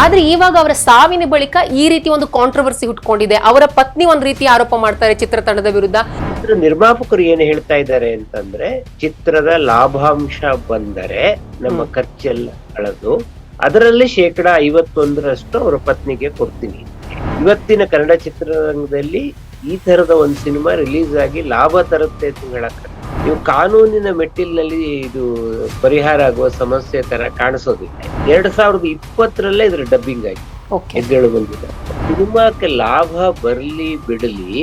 ಆದ್ರೆ ಇವಾಗ ಅವರ ಸಾವಿನ ಬಳಿಕ ಈ ರೀತಿ ಒಂದು ಕಾಂಟ್ರವರ್ಸಿ ಹುಟ್ಕೊಂಡಿದೆ. ಅವರ ಪತ್ನಿ ಒಂದ್ ರೀತಿ ಆರೋಪ ಮಾಡ್ತಾರೆ ಚಿತ್ರತಂಡದ ವಿರುದ್ಧ. ನಿರ್ಮಾಪಕರು ಏನು ಹೇಳ್ತಾ ಇದ್ದಾರೆ ಅಂತಂದ್ರೆ ಚಿತ್ರದ ಲಾಭಾಂಶ ಬಂದರೆ ನಮ್ಮ. ಖರ್ಚೆಲ್ಲ ಕಳೆದು ಅದರಲ್ಲಿ ಶೇಕಡ ಐವತ್ತೊಂದರಷ್ಟು ಅವರ ಪತ್ನಿಗೆ ಕೊಡ್ತೀನಿ. ಇವತ್ತಿನ ಕನ್ನಡ ಚಿತ್ರರಂಗದಲ್ಲಿ ಈ ತರದ ಒಂದು ಸಿನಿಮಾ ರಿಲೀಸ್ ಆಗಿ ಲಾಭ ತರುತ್ತೆ ಅಂತ ನೀವು ಕಾನೂನಿನ ಮೆಟ್ಟಿಲಿನಲ್ಲಿ ಇದು ಪರಿಹಾರ ಆಗುವ ಸಮಸ್ಯೆ ತರ ಕಾಣಿಸೋದಿಲ್ಲ. ಎರಡ್ ಸಾವಿರದ ಇಪ್ಪತ್ತರಲ್ಲೇ ಇದ್ರ ಡಬ್ಬಿಂಗ್ ಆಗಿ ಎದ್ದೇಳು ಬಂದಿದೆ. ಸಿನಿಮಾಕ್ಕೆ ಲಾಭ ಬರಲಿ ಬಿಡಲಿ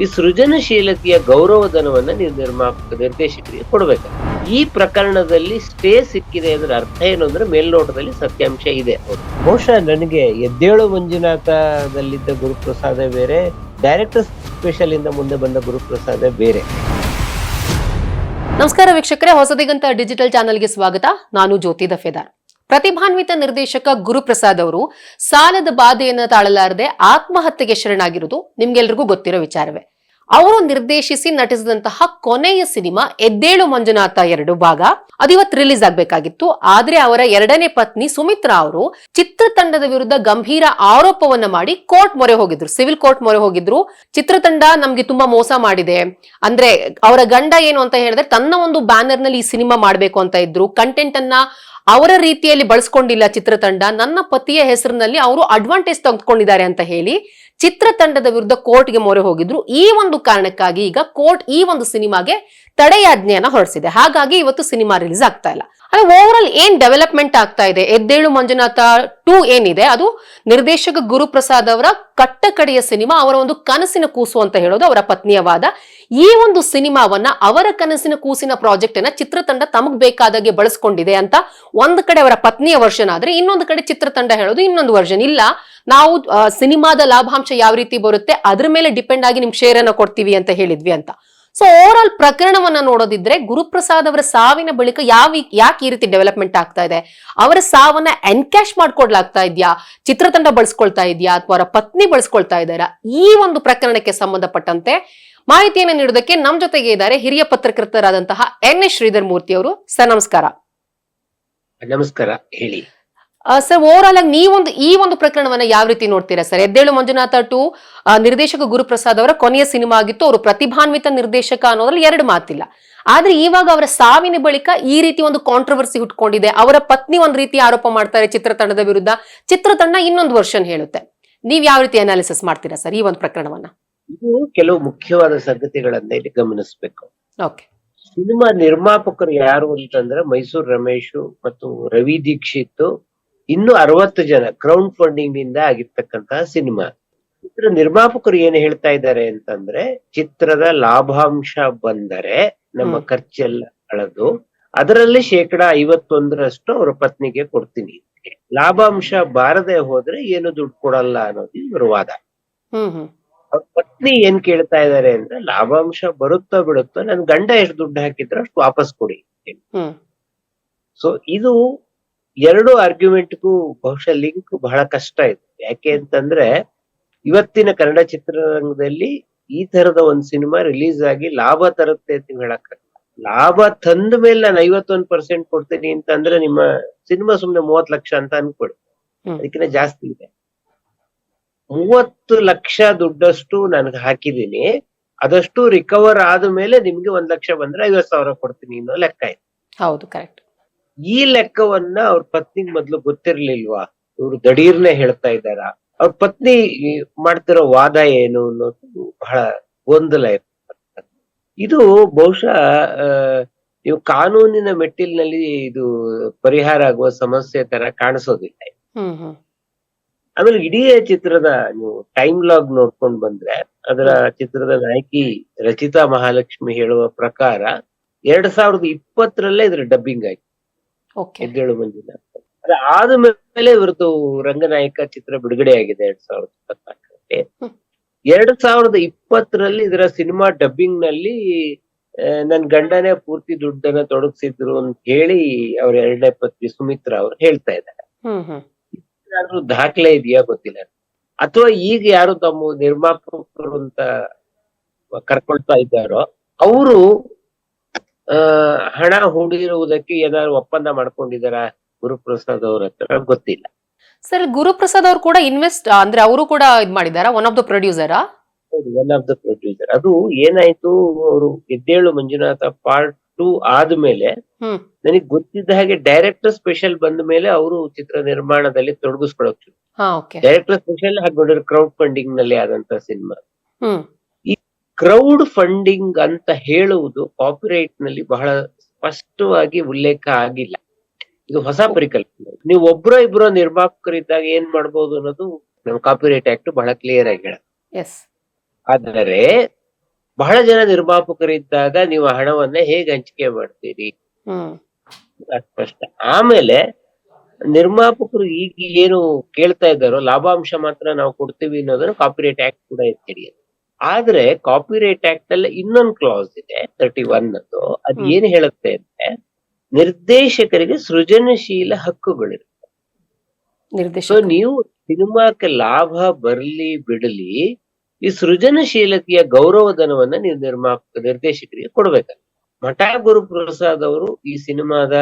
ಈ ಸೃಜನಶೀಲತೆಯ ಗೌರವಧನವನ್ನ ನೀವು ನಿರ್ಮಾಪಕ ನಿರ್ದೇಶಕರಿಗೆ ಕೊಡ್ಬೇಕು ಈ ಪ್ರಕರಣದಲ್ಲಿ ಸ್ಟೇ ಸಿಕ್ಕಿದೆ ಅದರ ಅರ್ಥ ಏನು ಅಂದ್ರೆ ಮೇಲ್ನೋಟದಲ್ಲಿ ಸತ್ಯಾಂಶ ಇದೆ. ಬಹುಶಃ ನನಗೆ ಎದ್ದೇಳು ಮಂಜುನಾಥದಲ್ಲಿದ್ದ ಗುರುಪ್ರಸಾದ ಬೇರೆ ಡೈರೆಕ್ಟರ್ ಸ್ಪೆಷಲ್ ಇಂದ ಮುಂದೆ ಬಂದ ಗುರುಪ್ರಸಾದ ಬೇರೆ. ನಮಸ್ಕಾರ ವೀಕ್ಷಕರೇ, ಹೊಸದಿಗಂತ ಡಿಜಿಟಲ್ ಚಾನೆಲ್ಗೆ ಸ್ವಾಗತ. ನಾನು ಜ್ಯೋತಿ ದಫೇದಾರ್. ಪ್ರತಿಭಾನ್ವಿತ ನಿರ್ದೇಶಕ ಗುರುಪ್ರಸಾದ್ ಅವರು, ಸಾಲದ ಬಾಧೆಯನ್ನು ತಾಳಲಾರದೆ ಆತ್ಮಹತ್ಯೆಗೆ ಶರಣಾಗಿರುವುದು ನಿಮ್ಗೆಲ್ರಿಗೂ ಗೊತ್ತಿರೋ ವಿಚಾರವೇ. ಅವರು ನಿರ್ದೇಶಿಸಿ ನಟಿಸಿದಂತಹ ಕೊನೆಯ ಸಿನಿಮಾ ಎದ್ದೇಳು ಮಂಜುನಾಥ ಎರಡು ಭಾಗ. ಅದು ಇವತ್ತು ರಿಲೀಸ್ ಆಗ್ಬೇಕಾಗಿತ್ತು. ಆದ್ರೆ ಅವರ ಎರಡನೇ ಪತ್ನಿ ಸುಮಿತ್ರಾ ಅವರು ಚಿತ್ರತಂಡದ ವಿರುದ್ಧ ಗಂಭೀರ ಆರೋಪವನ್ನ ಮಾಡಿ ಕೋರ್ಟ್ ಮೊರೆ ಹೋಗಿದ್ರು. ಸಿವಿಲ್ ಕೋರ್ಟ್ ಮೊರೆ ಹೋಗಿದ್ರು. ಚಿತ್ರತಂಡ ನಮ್ಗೆ ತುಂಬಾ ಮೋಸ ಮಾಡಿದೆ. ಅಂದ್ರೆ ಅವರ ಗಂಡ ಏನು ಅಂತ ಹೇಳಿದ್ರೆ ತನ್ನ ಒಂದು ಬ್ಯಾನರ್ನಲ್ಲಿ ಈ ಸಿನಿಮಾ ಮಾಡ್ಬೇಕು ಅಂತ ಇದ್ರು. ಕಂಟೆಂಟ್ ಅನ್ನ ಅವರ ರೀತಿಯಲ್ಲಿ ಬಳಸ್ಕೊಂಡಿಲ್ಲ ಚಿತ್ರತಂಡ. ನನ್ನ ಪತಿಯ ಹೆಸರಿನಲ್ಲಿ ಅವರು ಅಡ್ವಾಂಟೇಜ್ ತೆಗೆದುಕೊಂಡಿದ್ದಾರೆ ಅಂತ ಹೇಳಿ ಚಿತ್ರತಂಡದ ವಿರುದ್ಧ ಕೋರ್ಟ್ಗೆ ಮೊರೆ ಹೋಗಿದ್ರು. ಈ ಒಂದು ಕಾರಣಕ್ಕಾಗಿ ಈಗ ಕೋರ್ಟ್ ಈ ಒಂದು ಸಿನಿಮಾಗೆ ತಡೆಯಾಜ್ಞೆಯನ್ನ ಹೊರಡಿಸಿದೆ. ಹಾಗಾಗಿ ಇವತ್ತು ಸಿನಿಮಾ ರಿಲೀಸ್ ಆಗ್ತಾ ಇಲ್ಲ. ಅಂದ್ರೆ ಓವರ್ ಆಲ್ ಏನ್ ಡೆವಲಪ್ಮೆಂಟ್ ಆಗ್ತಾ ಇದೆ? ಎದ್ದೇಳು ಮಂಜುನಾಥ ಟೂ ಏನಿದೆ? ಅದು ನಿರ್ದೇಶಕ ಗುರುಪ್ರಸಾದ್ ಅವರ ಕಟ್ಟಕಡೆಯ ಸಿನಿಮಾ, ಅವರ ಒಂದು ಕನಸಿನ ಕೂಸು ಅಂತ ಹೇಳೋದು ಅವರ ಪತ್ನಿಯ ವಾದ. ಈ ಒಂದು ಸಿನಿಮಾವನ್ನ ಅವರ ಕನಸಿನ ಕೂಸಿನ ಪ್ರಾಜೆಕ್ಟ್ ಅನ್ನ ಚಿತ್ರತಂಡ ತಮಗ್ ಬೇಕಾದಾಗೆ ಬಳಸ್ಕೊಂಡಿದೆ ಅಂತ ಒಂದ್ ಕಡೆ ಅವರ ಪತ್ನಿಯ ವರ್ಷನ್ ಆದ್ರೆ ಇನ್ನೊಂದು ಕಡೆ ಚಿತ್ರತಂಡ ಹೇಳೋದು ಇನ್ನೊಂದು ವರ್ಷನ್. ಇಲ್ಲ, ನಾವು ಸಿನಿಮಾದ ಲಾಭಾಂಶ ಯಾವ ರೀತಿ ಬರುತ್ತೆ ಅದ್ರ ಮೇಲೆ ಡಿಪೆಂಡ್ ಆಗಿ ನಿಮ್ ಶೇರ್ ಅನ್ನ ಕೊಡ್ತೀವಿ ಅಂತ ಹೇಳಿದ್ವಿ ಅಂತ. ಸೊ ಓವರ್ ಆಲ್ ಪ್ರಕರಣವನ್ನ ನೋಡೋದಿದ್ರೆ ಗುರುಪ್ರಸಾದ್ ಅವರ ಸಾವಿನ ಬಳಿಕ ಯಾವ ಯಾಕೆ ಈ ರೀತಿ ಡೆವಲಪ್ಮೆಂಟ್ ಆಗ್ತಾ ಇದೆ? ಅವರ ಸಾವನ್ನ ಎನ್ಕ್ಯಾಶ್ ಮಾಡ್ಕೊಡ್ಲಾಗ್ತಾ ಇದೆಯಾ? ಚಿತ್ರತಂಡ ಬಳಸ್ಕೊಳ್ತಾ ಇದೆಯಾ? ಅಥವಾ ಅವರ ಪತ್ನಿ ಬಳಸ್ಕೊಳ್ತಾ ಇದ್ದಾರಾ? ಈ ಒಂದು ಪ್ರಕರಣಕ್ಕೆ ಸಂಬಂಧಪಟ್ಟಂತೆ ಮಾಹಿತಿಯನ್ನು ನೀಡೋದಕ್ಕೆ ನಮ್ಮ ಜೊತೆಗೆ ಇದ್ದಾರೆ ಹಿರಿಯ ಪತ್ರಕರ್ತರಾದಂತಹ ಎನ್ ಎಸ್. ಶ್ರೀಧರ್ ಮೂರ್ತಿ ಅವರು. ಸರ್, ನಮಸ್ಕಾರ. ನಮಸ್ಕಾರ, ಹೇಳಿ. ಸರ್ ಓವರ್ ಆಲ್ ಆಗಿ ನೀವೊಂದು ಈ ಒಂದು ಪ್ರಕರಣವನ್ನ ಯಾವ ರೀತಿ ನೋಡ್ತೀರಾ ಸರ್? ಎದ್ದೇಳು ಮಂಜುನಾಥ ಟು ನಿರ್ದೇಶಕ ಗುರುಪ್ರಸಾದ್ ಅವರ ಕೊನೆಯ ಸಿನಿಮಾ ಆಗಿತ್ತು. ಅವರು ಪ್ರತಿಭಾನ್ವಿತ ನಿರ್ದೇಶಕ ಅನ್ನೋದ್ರಲ್ಲಿ ಎರಡು ಮಾತಿಲ್ಲ. ಆದ್ರೆ ಇವಾಗ ಅವರ ಸಾವಿನ ಬಳಿಕ ಈ ರೀತಿ ಒಂದು ಕಾಂಟ್ರವರ್ಸಿ ಹುಟ್ಕೊಂಡಿದೆ. ಅವರ ಪತ್ನಿ ಒಂದ್ ರೀತಿ ಆರೋಪ ಮಾಡ್ತಾರೆ ಚಿತ್ರತಂಡದ ವಿರುದ್ಧ. ಚಿತ್ರತಂಡ ಇನ್ನೊಂದು ವರ್ಷನ್ ಹೇಳುತ್ತೆ. ನೀವ್ ಯಾವ ರೀತಿ ಅನಾಲಿಸಿಸ್ ಮಾಡ್ತೀರಾ ಸರ್ ಈ ಒಂದು ಪ್ರಕರಣವನ್ನ? ಇದು ಕೆಲವು ಮುಖ್ಯವಾದ ಸಂಗತಿಗಳನ್ನ ಇಲ್ಲಿ ಗಮನಿಸಬೇಕು. ಓಕೆ. ಸಿನಿಮಾ ನಿರ್ಮಾಪಕರು ಯಾರು ಅಂತಂದ್ರೆ ಮೈಸೂರು ರಮೇಶ್ ಮತ್ತು ರವಿ ದೀಕ್ಷಿತ್. ಇನ್ನು ಅರವತ್ತು ಜನ ಕ್ರೌಡ್ ಫಂಡಿಂಗ್ನಿಂದ ಆಗಿರ್ತಕ್ಕಂತಹ ಸಿನಿಮಾ. ಚಿತ್ರ ನಿರ್ಮಾಪಕರು ಏನು ಹೇಳ್ತಾ ಇದ್ದಾರೆ ಅಂತಂದ್ರೆ ಚಿತ್ರದ ಲಾಭಾಂಶ ಬಂದರೆ ನಮ್ಮ. ಖರ್ಚೆಲ್ಲ ಕಳೆದು ಅದರಲ್ಲಿ ಶೇಕಡ ಐವತ್ತೊಂದರಷ್ಟು ಅವರ ಪತ್ನಿಗೆ ಕೊಡ್ತೀನಿ. ಲಾಭಾಂಶ ಬಾರದೆ ಹೋದ್ರೆ ಏನು ದುಡ್ಡು ಕೊಡಲ್ಲ ಅನ್ನೋದು ಇವರು ವಾದ. ಪತ್ನಿ ಏನ್ ಕೇಳ್ತಾ ಇದ್ದಾರೆ ಅಂದ್ರೆ ಲಾಭಾಂಶ ಬರುತ್ತೋ ಬಿಡುತ್ತೋ ನನ್ ಗಂಡ ಎಷ್ಟು ದುಡ್ಡು ಹಾಕಿದ್ರೆ ಅಷ್ಟು ವಾಪಸ್ ಕೊಡಿ. ಸೊ ಇದು ಎರಡು ಆರ್ಗ್ಯುಮೆಂಟ್ಗೂ ಬಹುಶಃ ಲಿಂಕ್ ಬಹಳ ಕಷ್ಟ ಇದೆ. ಯಾಕೆ ಅಂತಂದ್ರೆ ಇವತ್ತಿನ ಕನ್ನಡ ಚಿತ್ರರಂಗದಲ್ಲಿ ಈ ತರದ ಒಂದ್ ಸಿನಿಮಾ ರಿಲೀಸ್ ಆಗಿ ಲಾಭ ತರುತ್ತೆ ಅಂತ ಹೇಳಕ್ ಲಾಭ ತಂದ ಮೇಲೆ ನಾನು ಐವತ್ತೊಂದು ಪರ್ಸೆಂಟ್ ಕೊಡ್ತೀನಿ ಅಂತ ಅಂದ್ರೆ ನಿಮ್ಮ ಸಿನಿಮಾ ಸುಮ್ನೆ ಮೂವತ್ ಲಕ್ಷ ಅಂತ ಅನ್ಕೊಡಿ. ಅದಕ್ಕಿಂತ ಜಾಸ್ತಿ ಇದೆ. ಮೂವತ್ತು ಲಕ್ಷ ದುಡ್ಡಷ್ಟು ನನಗೆ ಹಾಕಿದೀನಿ ಅದಷ್ಟು ರಿಕವರ್ ಆದ ಮೇಲೆ ನಿಮ್ಗೆ ಒಂದ್ ಲಕ್ಷ ಬಂದ್ರೆ ಐವತ್ ಸಾವಿರ ಕೊಡ್ತೀನಿ ಅನ್ನೋ ಲೆಕ್ಕ ಇದೆ. ಹೌದು ಕರೆಕ್ಟ್ ಈ ಲೆಕ್ಕವನ್ನ ಅವ್ರ ಪತ್ನಿಗ್ ಮೊದ್ಲು ಗೊತ್ತಿರ್ಲಿಲ್ವಾ? ಇವ್ರು ದಡೀರ್ನೆ ಹೇಳ್ತಾ ಇದ್ದಾರ. ಅವ್ರ ಪತ್ನಿ ಮಾಡ್ತಿರೋ ವಾದ ಏನು ಅನ್ನೋದು ಬಹಳ ಗೊಂದಲ ಇರ್ತಕ್ಕಂಥದ್ದು. ಇದು ಬಹುಶಃ ಆ, ನೀವು ಕಾನೂನಿನ ಮೆಟ್ಟಿಲಿನಲ್ಲಿ ಇದು ಪರಿಹಾರ ಆಗುವ ಸಮಸ್ಯೆ ತರ ಕಾಣಿಸೋದಿಲ್ಲ. ಆಮೇಲೆ ಇಡೀ ಚಿತ್ರದ ನೀವು ಟೈಮ್ ಲಾಗ್ ನೋಡ್ಕೊಂಡ್ ಬಂದ್ರೆ ಅದರ ಚಿತ್ರದ ನಾಯಕಿ ರಚಿತಾ ಮಹಾಲಕ್ಷ್ಮಿ ಹೇಳುವ ಪ್ರಕಾರ ಎರಡ್ ಸಾವಿರದ ಇಪ್ಪತ್ತರಲ್ಲೇ ಇದ್ರ ಡಬ್ಬಿಂಗ್ ಆಯ್ತು. ಎದ್ದೇಳು ಮಂಜಿನ ಅದ ಆದ್ಮೇಲೆ ಇವ್ರದ್ದು ರಂಗನಾಯಕ ಚಿತ್ರ ಬಿಡುಗಡೆ ಆಗಿದೆ ಎರಡ್ ಸಾವಿರದ ಇಪ್ಪತ್ನಾಲ್ಕರಲ್ಲಿ. ಎರಡ್ ಸಾವಿರದ ಇಪ್ಪತ್ತರಲ್ಲಿ ಇದರ ಸಿನಿಮಾ ಡಬ್ಬಿಂಗ್ನಲ್ಲಿ ನನ್ ಗಂಡನೇ ಪೂರ್ತಿ ದುಡ್ಡನ್ನ ತೊಡಗಿಸಿದ್ರು ಅಂತ ಹೇಳಿ ಅವ್ರ ಎರಡನೇ ಪತ್ನಿ ಸುಮಿತ್ರಾ ಅವ್ರು ಹೇಳ್ತಾ ಇದ್ದಾರೆ. ದಾಖಲೆ ಇದೆಯಾ ಗೊತ್ತಿಲ್ಲ. ಅಥವಾ ಈಗ ಯಾರು ತಮ್ಮ ನಿರ್ಮಾಪಕರು ಅಂತ ಕರ್ಕೊಳ್ತಾ ಇದ್ದಾರೋ ಅವರು ಆ ಹಣ ಹೂಡಿರುವುದಕ್ಕೆ ಏನಾದ್ರು ಒಪ್ಪಂದ ಮಾಡ್ಕೊಂಡಿದಾರ ಗುರುಪ್ರಸಾದ್ ಅವ್ರ ಹತ್ರ? ಗೊತ್ತಿಲ್ಲ. ಸರ್ ಗುರುಪ್ರಸಾದ್ ಅವ್ರು ಕೂಡ ಇನ್ವೆಸ್ಟ್ ಅಂದ್ರೆ ಅವರು ಕೂಡ ಇದ್ ಮಾಡಿದಾರ one of the producer one of the producer ಅದು ಏನಾಯ್ತು ಅವರು ಎದ್ದೇಳು ಮಂಜುನಾಥ ಪಾರ್ಟ್ ಟು ಆದ್ಮೇಲೆ ನನಗೆ ಗೊತ್ತಿದ್ದ ಹಾಗೆ ಡೈರೆಕ್ಟರ್ ಸ್ಪೆಷಲ್ ಬಂದ ಮೇಲೆ ಅವರು ಚಿತ್ರ ನಿರ್ಮಾಣದಲ್ಲಿ ತೊಡಗಿಸ್ಕೊಳಕ್ ಡೈರೆಕ್ಟರ್ ಸ್ಪೆಷಲ್ ಹಾಗೆ ಕ್ರೌಡ್ ಫಂಡಿಂಗ್ನಲ್ಲಿ ಆದಂತ ಸಿನಿಮಾ. ಕ್ರೌಡ್ ಫಂಡಿಂಗ್ ಅಂತ ಹೇಳುವುದು ಕಾಪಿರೈಟ್ನಲ್ಲಿ ಬಹಳ ಸ್ಪಷ್ಟವಾಗಿ ಉಲ್ಲೇಖ ಆಗಿಲ್ಲ. ಇದು ಹೊಸ ಪರಿಕಲ್ಪನೆ. ನೀವು ಒಬ್ರೋ ಇಬ್ರೋ ನಿರ್ಮಾಪಕರಿದ್ದಾಗ ಏನ್ ಮಾಡ್ಬೋದು ಅನ್ನೋದು ನಮ್ಮ ಕಾಪಿರೈಟ್ ಆಕ್ಟ್ ಬಹಳ ಕ್ಲಿಯರ್ ಆಗಿ ಹೇಳ ಆದರೆ ಬಹಳ ಜನ ನಿರ್ಮಾಪಕರಿದ್ದಾಗ ನೀವು ಹಣವನ್ನ ಹೇಗೆ ಹಂಚಿಕೆ ಮಾಡ್ತೀರಿ? ಹ್ಮ್. ಅಸ್ಪಷ್ಟ ಆಮೇಲೆ ನಿರ್ಮಾಪಕರು ಈಗ ಏನು ಕೇಳ್ತಾ ಇದ್ದಾರೋ ಲಾಭಾಂಶ ಮಾತ್ರ ನಾವು ಕೊಡ್ತೀವಿ ಅನ್ನೋದನ್ನ ಕಾಪಿರೈಟ್ ಆಕ್ಟ್ ಕೂಡ ಎತ್ತಿಡಿಯುತ್ತೆ ಆದ್ರೆ ಕಾಪಿರೈಟ್ ಆಕ್ಟ್ ಅಲ್ಲಿ ಇನ್ನೊಂದು ಕ್ಲಾಸ್ ಇದೆ ತರ್ಟಿ ಒನ್ ಅದು ಅದ್ ಏನ್ ಹೇಳುತ್ತೆ ಅಂದ್ರೆ ನಿರ್ದೇಶಕರಿಗೆ ಸೃಜನಶೀಲ ಹಕ್ಕುಗಳಿರುತ್ತೆ. ಸೊ ನೀವು ಸಿನಿಮಾಕ್ಕೆ ಲಾಭ ಬರ್ಲಿ ಬಿಡಲಿ ಈ ಸೃಜನಶೀಲತೆಯ ಗೌರವಧನವನ್ನ ನೀವು ನಿರ್ಮಾ ನಿರ್ದೇಶಕರಿಗೆ ಕೊಡ್ಬೇಕು ಮಠ ಗುರು ಪ್ರಸಾದ್ ಅವರು ಈ ಸಿನಿಮಾದ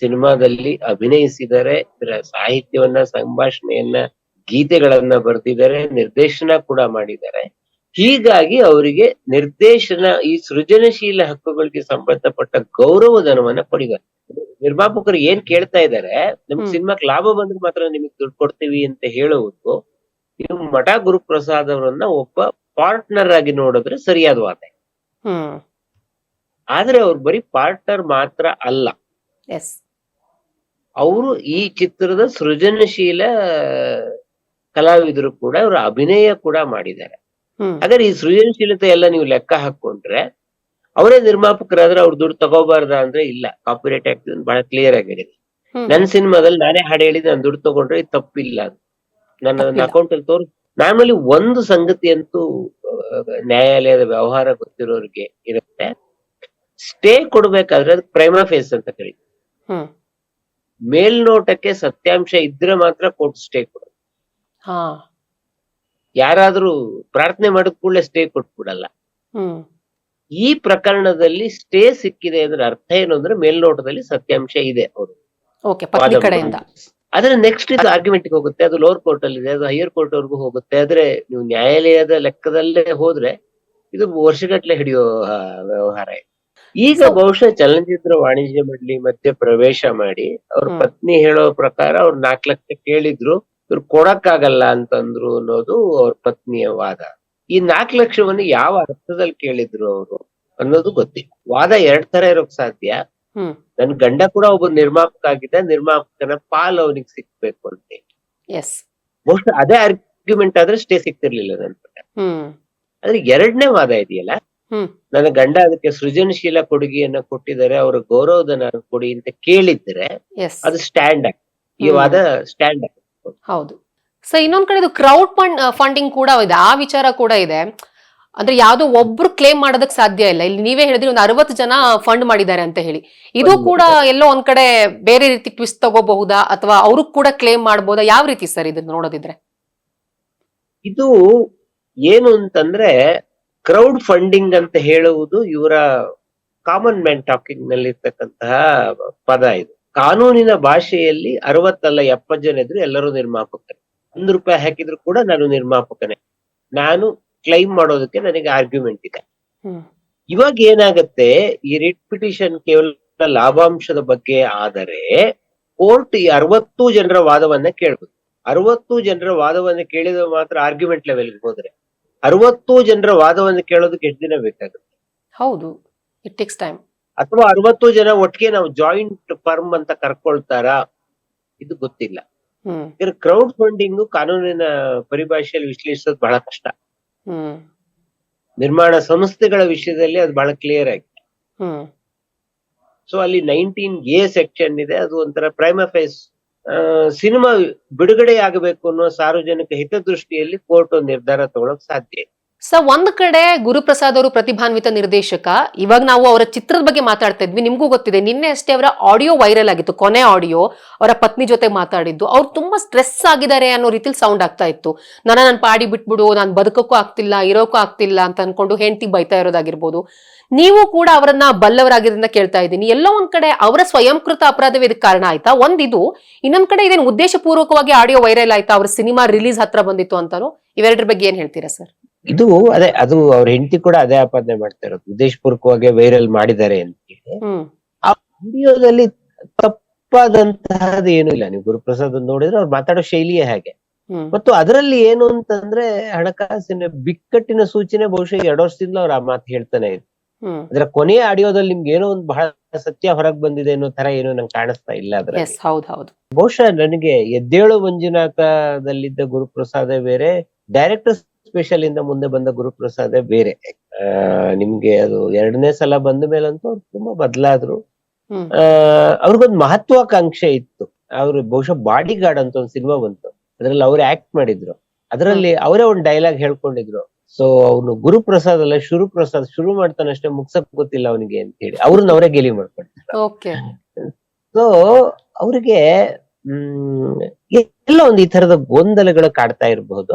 ಸಿನಿಮಾದಲ್ಲಿ ಅಭಿನಯಿಸಿದರೆ ಇದರ ಸಾಹಿತ್ಯವನ್ನ ಸಂಭಾಷಣೆಯನ್ನ ಗೀತೆಗಳನ್ನ ಬರೆದಿದ್ದಾರೆ ನಿರ್ದೇಶನ ಕೂಡ ಮಾಡಿದ್ದಾರೆ. ಹೀಗಾಗಿ ಅವರಿಗೆ ನಿರ್ದೇಶನ ಈ ಸೃಜನಶೀಲ ಹಕ್ಕುಗಳಿಗೆ ಸಂಬಂಧಪಟ್ಟ ಗೌರವಧನವನ್ನ ಪಡಿದ್ದಾರೆ ನಿರ್ಮಾಪಕರು ಏನ್ ಕೇಳ್ತಾ ಇದ್ದಾರೆ ನಮ್ಗೆ ಹ್ಮ್. ಸಿನಿಮಾಕ್ ಲಾಭ ಬಂದ್ರೆ ಮಾತ್ರ ನಿಮಗೆ ದುಡ್ಡು ಕೊಡ್ತೀವಿ ಅಂತ ಹೇಳುವುದು ನೀವು ಮಠ ಗುರುಪ್ರಸಾದ್ ಅವರನ್ನ ಒಬ್ಬ ಪಾರ್ಟ್ನರ್ ಆಗಿ ನೋಡಿದ್ರೆ ಸರಿಯಾದ ವಾದ. ಆದ್ರೆ ಅವ್ರು ಬರೀ ಪಾರ್ಟ್ನರ್ ಮಾತ್ರ ಅಲ್ಲ. ಅವರು ಈ ಚಿತ್ರದ ಸೃಜನಶೀಲ ಕಲಾವಿದರು ಕೂಡ ಇವರು ಅಭಿನಯ ಕೂಡ ಮಾಡಿದ್ದಾರೆ. ಹಾಗಾದ್ರೆ ಈ ಸೃಜನಶೀಲತೆ ಎಲ್ಲ ನೀವು ಲೆಕ್ಕ ಹಾಕೊಂಡ್ರೆ ಅವರೇ ನಿರ್ಮಾಪಕರಾದ್ರೆ ಅವ್ರು ದುಡ್ಡು ತಗೋಬಾರ್ದ ಅಂದ್ರೆ ಇಲ್ಲ. ಕಾಪಿರೈಟ್ ಆಕ್ಟ್ ಬಹಳ ಕ್ಲಿಯರ್ ಆಗಿದೆ. ನನ್ ನನ್ನ ಸಿನಿಮಾದಲ್ಲಿ ನಾನೇ ಹಾಡು ಹೇಳಿದ್ ನಾನು ದುಡ್ಡು ತಗೊಂಡ್ರೆ ತಪ್ಪಿಲ್ಲ. ನನ್ನ. ಅಕೌಂಟ್ ಅಲ್ಲಿ ತೋರ್ ನಾರ್ಮಲಿ ಒಂದು ಸಂಗತಿ ಅಂತೂ ನ್ಯಾಯಾಲಯದ ವ್ಯವಹಾರ ಗೊತ್ತಿರೋರಿಗೆ ಇರುತ್ತೆ. ಸ್ಟೇ ಕೊಡ್ಬೇಕಾದ್ರೆ ಅದಕ್ಕೆ ಪ್ರೈಮಾ ಫೇಸ್ ಅಂತ ಕರೀತೀವಿ ಮೇಲ್ನೋಟಕ್ಕೆ ಸತ್ಯಾಂಶ ಇದ್ರೆ ಮಾತ್ರ ಕೋರ್ಟ್ ಸ್ಟೇ ಕೊಡೋದು. ಯಾರಾದ್ರೂ ಪ್ರಾರ್ಥನೆ ಮಾಡಿದ ಕೂಡಲೇ ಸ್ಟೇ ಕೊಟ್ಬಿಡಲ್ಲ. ಈ ಪ್ರಕರಣದಲ್ಲಿ ಸ್ಟೇ ಸಿಕ್ಕಿದೆ ಅಂದ್ರೆ ಅರ್ಥ ಏನು ಅಂದ್ರೆ ಮೇಲ್ನೋಟದಲ್ಲಿ ಸತ್ಯಾಂಶ ಇದೆ ಅವರು. ಆದ್ರೆ ನೆಕ್ಸ್ಟ್ ಇದು ಆರ್ಗ್ಯುಮೆಂಟ್ ಹೋಗುತ್ತೆ ಅದು ಲೋವರ್ ಕೋರ್ಟ್ ಅಲ್ಲಿ ಇದೆ ಅದು ಹೈಯರ್ ಕೋರ್ಟ್ ವರೆಗೂ ಹೋಗುತ್ತೆ. ಆದ್ರೆ ನೀವು ನ್ಯಾಯಾಲಯದ ಲೆಕ್ಕದಲ್ಲೇ ಹೋದ್ರೆ ಇದು ವರ್ಷಗಟ್ಟಲೆ ಹಿಡಿಯೋ ವ್ಯವಹಾರ ಇದೆ. ಈಗ ಬಹುಶಃ ಚಲನಚಿತ್ರ ವಾಣಿಜ್ಯ ಮಂಡಳಿ ಮಧ್ಯೆ ಪ್ರವೇಶ ಮಾಡಿ ಅವ್ರ ಪತ್ನಿ ಹೇಳೋ ಪ್ರಕಾರ ಅವ್ರು ನಾಲ್ಕು ಲಕ್ಷ ಕೇಳಿದ್ರು. ಇವ್ರು ಕೊಡಕ್ಕಾಗಲ್ಲ ಅಂತಂದ್ರು ಅನ್ನೋದು ಅವ್ರ ಪತ್ನಿಯ ವಾದ. ಈ ನಾಲ್ಕು ಲಕ್ಷವನ್ನು ಯಾವ ಅರ್ಥದಲ್ಲಿ ಕೇಳಿದ್ರು ಅವರು ಅನ್ನೋದು ಗೊತ್ತಿಲ್ಲ. ವಾದ ಎರಡ್ ತರ ಇರೋಕ್ ಸಾಧ್ಯ. ನನ್ ಗಂಡ ಕೂಡ ಒಬ್ಬ ನಿರ್ಮಾಪಕ ಆಗಿದ್ದ ನಿರ್ಮಾಪಕನ ಪಾಲ್ ಅವನಿಗೆ ಸಿಕ್ಬೇಕು ಅಂತ ಬಹುಶಃ ಅದೇ ಆರ್ಗ್ಯುಮೆಂಟ್ ಆದ್ರೆ ಸ್ಟೇ ಸಿಕ್ತಿರ್ಲಿಲ್ಲ ನನ್ ಪ್ರಕಾರ. ಆದ್ರೆ ಎರಡನೇ ವಾದ ಇದೆಯಲ್ಲ. ನನ್ನ ಗಂಡ ಅದಕ್ಕೆ ಸೃಜನಶೀಲ ಕೊಡುಗೆಯನ್ನ ಕೊಟ್ಟಿದ್ದಾರೆ ಅವರ ಗೌರವಧನ ಕೊಡಿ ಅಂತ ಕೇಳಿದ್ರೆ ಅದು ಸ್ಟ್ಯಾಂಡ್ ಆಗಿ ಈ ವಾದ ಸ್ಟ್ಯಾಂಡ್ ಆಗಿ ಹೌದು. ಸೊ ಇನ್ನೊಂದ್ ಕಡೆ ಇದು ಕ್ರೌಡ್ ಫಂಡ್ ಫಂಡಿಂಗ್ ಕೂಡ ಇದೆ. ಆ ವಿಚಾರ ಕೂಡ ಇದೆ. ಅಂದ್ರೆ ಯಾವ್ದೋ ಒಬ್ರು ಕ್ಲೇಮ್ ಮಾಡೋದಕ್ ಸಾಧ್ಯ ಇಲ್ಲ. ಇಲ್ಲಿ ನೀವೇ ಹೇಳಿದ್ರಿ ಒಂದು ಅರವತ್ತು ಜನ ಫಂಡ್ ಮಾಡಿದ್ದಾರೆ ಅಂತ ಹೇಳಿ. ಇದು ಕೂಡ ಎಲ್ಲೋ ಒಂದ್ ಕಡೆ ಬೇರೆ ರೀತಿ ಟ್ವಿಸ್ಟ್ ತಗೋಬಹುದಾ? ಅಥವಾ ಅವರು ಕೂಡ ಕ್ಲೇಮ್ ಮಾಡಬಹುದಾ ಯಾವ ರೀತಿ ಸರ್ ಇದನ್ನ ನೋಡೋದಿದ್ರೆ? ಇದು ಏನು ಅಂತಂದ್ರೆ ಕ್ರೌಡ್ ಫಂಡಿಂಗ್ ಅಂತ ಹೇಳುವುದು ಇವರ ಕಾಮನ್ ಮ್ಯಾನ್ ಟಾಕಿಂಗ್ನಲ್ಲಿ ಇರ್ತಕ್ಕಂತಹ ಪದ ಇದು. ಕಾನೂನಿನ ಭಾಷೆಯಲ್ಲಿ ಅರವತ್ತಲ್ಲ ಎಪ್ಪತ್ತು ಜನ ಇದ್ರು ಎಲ್ಲರೂ ನಿರ್ಮಾಪಕರೇ. ಒಂದು ರೂಪಾಯಿ ಹಾಕಿದ್ರು ಕೂಡ ನಾನು ನಿರ್ಮಾಪಕನೇ. ನಾನು ಕ್ಲೈಮ್ ಮಾಡೋದಕ್ಕೆ ನನಗೆ ಆರ್ಗ್ಯುಮೆಂಟ್ ಇದೆ. ಇವಾಗ ಏನಾಗತ್ತೆ ಈ ರಿಟ್ ಪಿಟಿಷನ್ ಕೇವಲ ಲಾಭಾಂಶದ ಬಗ್ಗೆ ಆದರೆ ಕೋರ್ಟ್ ಈ ಅರವತ್ತು ಜನರ ವಾದವನ್ನ ಕೇಳಬಹುದು ಅರವತ್ತು ಜನರ ವಾದವನ್ನ ಕೇಳಿದ ಮಾತ್ರ ಆರ್ಗ್ಯುಮೆಂಟ್ ಲೆವೆಲ್ಗೆ ಹೋದ್ರೆ ಅರವತ್ತು ಜನರ ವಾದವನ್ನು ಕೇಳೋದಕ್ಕೆ ಎಷ್ಟು ದಿನ ಬೇಕಾಗುತ್ತೆ? ಹೌದು ಇಟ್ ಟೇಕ್ಸ್ ಟೈಮ್ ಅಥವಾ ಅರವತ್ತು ಜನ ಒಟ್ಟಿಗೆ ನಾವು ಜಾಯಿಂಟ್ ಫರ್ಮ್ ಅಂತ ಕರ್ಕೊಳ್ತಾರಾ? ಇದು ಗೊತ್ತಿಲ್ಲ. ಕ್ರೌಡ್ ಫಂಡಿಂಗ್ ಕಾನೂನಿನ ಪರಿಭಾಷೆಯಲ್ಲಿ ವಿಶ್ಲೇಷಿಸೋದು ಬಹಳ ಕಷ್ಟ. ನಿರ್ಮಾಣ ಸಂಸ್ಥೆಗಳ ವಿಷಯದಲ್ಲಿ ಅದು ಬಹಳ ಕ್ಲಿಯರ್ ಆಗಿದೆ ಸೊ ಅಲ್ಲಿ ನೈನ್ಟೀನ್ ಎ ಸೆಕ್ಷನ್ ಇದೆ. ಅದು ಒಂಥರ ಪ್ರೈಮ ಫೇಸ್ ಸಿನಿಮಾ ಬಿಡುಗಡೆ ಆಗಬೇಕು ಅನ್ನೋ ಸಾರ್ವಜನಿಕ ಹಿತದೃಷ್ಟಿಯಲ್ಲಿ ಕೋರ್ಟ್ ಒಂದು ನಿರ್ಧಾರ ತಗೊಳಕ್ ಸಾಧ್ಯ ಇದೆ. ಸೊ ಒಂದ್ ಕಡೆ ಗುರುಪ್ರಸಾದ್ ಅವರು ಪ್ರತಿಭಾನ್ವಿತ ನಿರ್ದೇಶಕ, ಇವಾಗ ನಾವು ಅವರ ಚಿತ್ರದ ಬಗ್ಗೆ ಮಾತಾಡ್ತಾ ಇದ್ವಿ, ನಿಮ್ಗೂ ಗೊತ್ತಿದೆ, ನಿನ್ನೆ ಅಷ್ಟೇ ಅವರ ಆಡಿಯೋ ವೈರಲ್ ಆಗಿತ್ತು, ಕೊನೆ ಆಡಿಯೋ ಅವರ ಪತ್ನಿ ಜೊತೆ ಮಾತಾಡಿದ್ದು. ಅವ್ರು ತುಂಬಾ ಸ್ಟ್ರೆಸ್ ಆಗಿದ್ದಾರೆ ಅನ್ನೋ ರೀತಿಲಿ ಸೌಂಡ್ ಆಗ್ತಾ ಇತ್ತು. ನನ್ನ ನಾನು ಪಾಡಿ ಬಿಟ್ಬಿಡು, ನಾನು ಬದುಕಕ್ಕೂ ಆಗ್ತಿಲ್ಲ, ಇರೋಕ್ಕೂ ಆಗ್ತಿಲ್ಲ ಅಂತ ಅನ್ಕೊಂಡು ಹೆಂಡತಿ ಬೈತಾ ಇರೋದಾಗಿರ್ಬೋದು. ನೀವು ಕೂಡ ಅವರನ್ನ ಬಲ್ಲವರಾಗಿರೋದನ್ನ ಕೇಳ್ತಾ ಇದ್ದೀನಿ. ಎಲ್ಲೋ ಒಂದ್ ಕಡೆ ಅವರ ಸ್ವಯಂಕೃತ ಅಪರಾಧವೇ ಇದಕ್ಕೆ ಕಾರಣ ಆಯ್ತಾ? ಒಂದಿದು, ಇನ್ನೊಂದ್ ಕಡೆ ಇದೇನು ಉದ್ದೇಶಪೂರ್ವಕವಾಗಿ ಆಡಿಯೋ ವೈರಲ್ ಆಯ್ತಾ? ಅವ್ರ ಸಿನಿಮಾ ರಿಲೀಸ್ ಹತ್ರ ಬಂದಿತ್ತು ಅಂತಾನು? ಇವೆರಡರ ಬಗ್ಗೆ ಏನ್ ಹೇಳ್ತೀರಾ, ಸರ್? ಇದು ಅದೇ ಅದು ಅವ್ರ ಹೆಂಡತಿ ಕೂಡ ಅದೇ ಆಪಾದನೆ ಮಾಡ್ತಾ ಇರೋದು ಉದ್ದೇಶಪೂರ್ವಕವಾಗಿ ವೈರಲ್ ಮಾಡಿದ್ದಾರೆ ಅಂತ ಹೇಳಿ. ಆ ವಿಡಿಯೋದಲ್ಲಿ ತಪ್ಪಾದಂತಹದ್ದು ಏನು ಇಲ್ಲ. ನೀವು ಗುರುಪ್ರಸಾದ್ ನೋಡಿದ್ರೆ ಅವ್ರು ಮಾತಾಡೋ ಶೈಲಿಯೇ ಹಾಗೆ. ಮತ್ತು ಅದರಲ್ಲಿ ಏನು ಅಂತಂದ್ರೆ ಹಣಕಾಸಿನ ಬಿಕ್ಕಟ್ಟಿನ ಸೂಚನೆ ಬಹುಶಃ ಎರಡು ವರ್ಷದಿಂದ ಅವ್ರು ಆ ಮಾತು ಹೇಳ್ತಾನೆ ಇದ್ರು. ಅದ್ರ ಕೊನೆಯ ಆಡಿಯೋದಲ್ಲಿ ನಿಮ್ಗೆ ಏನೋ ಒಂದು ಬಹಳ ಸತ್ಯ ಹೊರಗ್ ಬಂದಿದೆ ಅನ್ನೋ ತರ ಏನೋ ನಂಗೆ ಕಾಣಿಸ್ತಾ ಇಲ್ಲ ಅದ್ರ ಬಹುಶಃ ನನಗೆ ಎದ್ದೇಳು ಮಂಜುನಾಥದಲ್ಲಿದ್ದ ಗುರುಪ್ರಸಾದ ಬೇರೆ ಡೈರೆಕ್ಟರ್ ಸ್ಪೆಷಲ್ ಇಂದ ಮುಂದೆ ಬಂದ ಗುರುಪ್ರಸಾದ ಬೇರೆ. ಆ ನಿಮ್ಗೆ ಅದು ಎರಡನೇ ಸಲ ಬಂದ ಮೇಲಂತೂ ಅವ್ರು ತುಂಬಾ ಬದಲಾದ್ರು. ಅವ್ರಿಗೊಂದು ಮಹತ್ವಾಕಾಂಕ್ಷೆ ಇತ್ತು. ಅವ್ರು ಬಹುಶಃ ಬಾಡಿ ಗಾರ್ಡ್ ಅಂತ ಒಂದು ಸಿನಿಮಾ ಬಂತು. ಅದ್ರಲ್ಲಿ ಅವ್ರು ಆಕ್ಟ್ ಮಾಡಿದ್ರು. ಅದರಲ್ಲಿ ಅವರೇ ಒಂದು ಡೈಲಾಗ್ ಹೇಳ್ಕೊಂಡಿದ್ರು. ಸೊ ಅವನು ಗುರುಪ್ರಸಾದ್ ಅಲ್ಲ ಶುರು ಪ್ರಸಾದ್ ಶುರು ಮಾಡ್ತಾನಷ್ಟೇ ಮುಗ್ಸಕ್ ಗೊತ್ತಿಲ್ಲ ಅವನಿಗೆ ಅಂತ ಹೇಳಿ. ಅವ್ರನ್ನ ಅವರೇ ಗೆಲಿ ಮಾಡ್ಕೊಂಡ್ರು ಓಕೆ. ಸೊ ಅವ್ರಿಗೆ ಹ್ಮ್ ಎಲ್ಲ ಒಂದು ಈ ತರದ ಗೊಂದಲಗಳು ಕಾಡ್ತಾ ಇರಬಹುದು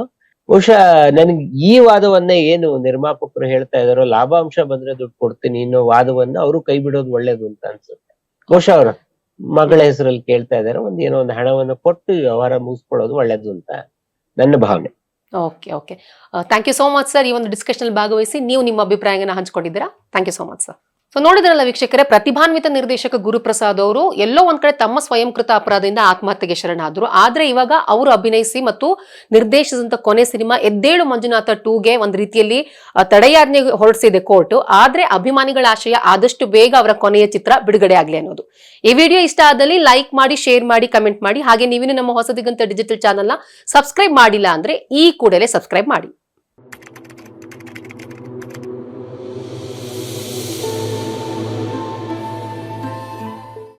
ಬಹುಶಃ ನನಗೆ ಈ ವಾದವನ್ನ ಏನು ನಿರ್ಮಾಪಕರು ಹೇಳ್ತಾ ಇದಾರೋ, ಲಾಭಾಂಶ ಬಂದ್ರೆ ದುಡ್ಡು ಕೊಡ್ತೀನಿ ಇನ್ನೋ ವಾದವನ್ನ ಅವರು ಕೈ ಬಿಡೋದು ಒಳ್ಳೇದು ಅಂತ ಅನ್ಸುತ್ತೆ. ಬಹುಶಃ ಅವ್ರ ಮಗಳ ಹೆಸರಲ್ಲಿ ಕೇಳ್ತಾ ಇದಾರೆ, ಒಂದ್ ಏನೋ ಒಂದು ಹಣವನ್ನು ಕೊಟ್ಟು ವ್ಯವಹಾರ ಮುಗಿಸ್ಕೊಳ್ಳೋದು ಒಳ್ಳೇದು ಅಂತ ನನ್ನ ಭಾವನೆ. Okay okay. Thank you so much sir ಈ ಒಂದು ಡಿಸ್ಕಷನ್ ಭಾಗವಹಿಸಿ ನೀವು ನಿಮ್ಮ ಅಭಿಪ್ರಾಯನ ಹಂಚ್ಕೊಂಡಿದ್ದೀರಾ? Thank you so much sir so ನೋಡಿದ್ರಲ್ಲ ವೀಕ್ಷಕರೇ, ಪ್ರತಿಭಾನ್ವಿತ ನಿರ್ದೇಶಕ ಗುರುಪ್ರಸಾದ್ ಅವರು ಎಲ್ಲೋ ಒಂದ್ ಕಡೆ ತಮ್ಮ ಸ್ವಯಂಕೃತ ಅಪರಾಧದಿಂದ ಆತ್ಮಹತ್ಯೆಗೆ ಶರಣಾದ್ರು. ಆದ್ರೆ ಇವಾಗ ಅವರು ಅಭಿನಯಿಸಿ ಮತ್ತು ನಿರ್ದೇಶಿಸಿದಂತ ಕೊನೆ ಸಿನಿಮಾ ಎದ್ದೇಳು ಮಂಜುನಾಥ ಟೂಗೆ ಒಂದ್ ರೀತಿಯಲ್ಲಿ ತಡೆಯಾಜ್ಞೆ ಹೊರಡಿಸಿದೆ ಕೋರ್ಟ್. ಆದ್ರೆ ಅಭಿಮಾನಿಗಳ ಆಶಯ ಆದಷ್ಟು ಬೇಗ ಅವರ ಕೊನೆಯ ಚಿತ್ರ ಬಿಡುಗಡೆ ಆಗ್ಲಿ ಅನ್ನೋದು. ಈ ವಿಡಿಯೋ ಇಷ್ಟ ಆದಲ್ಲಿ ಲೈಕ್ ಮಾಡಿ, ಶೇರ್ ಮಾಡಿ, ಕಮೆಂಟ್ ಮಾಡಿ. ಹಾಗೆ ನೀವಿನ್ನು ನಮ್ಮ ಹೊಸದಿಗಂತ ಡಿಜಿಟಲ್ ಚಾನಲ್ನ ಸಬ್ಸ್ಕ್ರೈಬ್ ಮಾಡಿಲ್ಲ ಅಂದ್ರೆ ಈ ಕೂಡಲೇ ಸಬ್ಸ್ಕ್ರೈಬ್ ಮಾಡಿ.